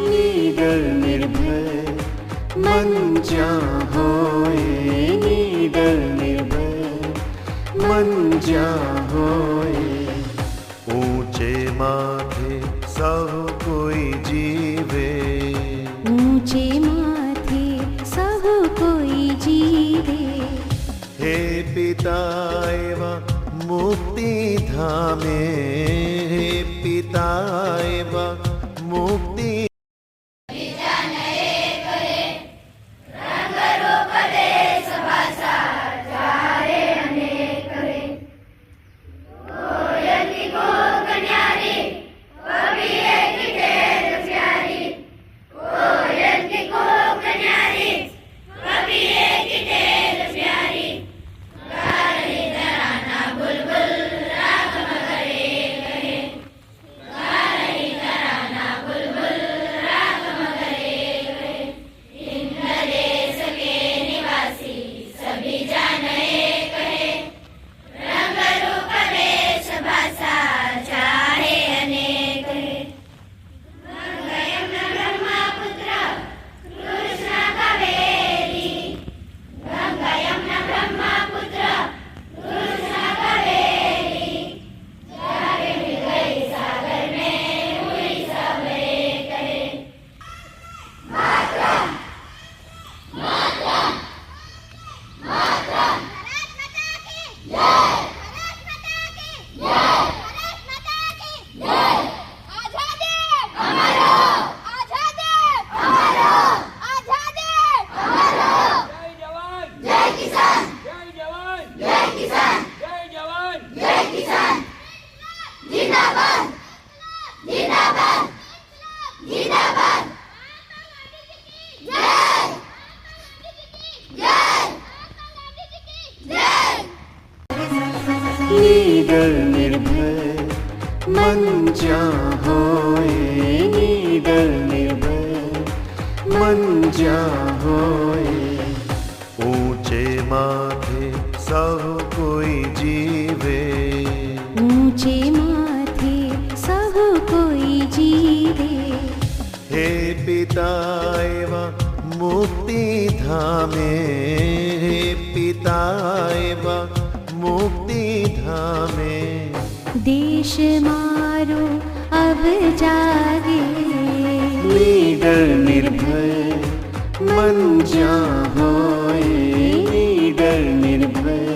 निडर निर्भय मन चाहो निर्भय मन चाहो ऊँचे माथे सब कोई जीवे। ऊँचे माथे सब कोई जीवे। हे पिता एवं मुक्ति धामे। हे पिता एवं निडर निर्भय मन चाहोए निडर निर्भय मन चाहोए ऊँचे माथे सब कोई जीवे। ऊँचे माथे सब कोई जीवे। हे पिता एवं मुक्ति धामे। हे पिता एवं मुक्ति में। देश मारो अब जागे। लीडर निर्भय मन जा होए। लीडर निर्भय।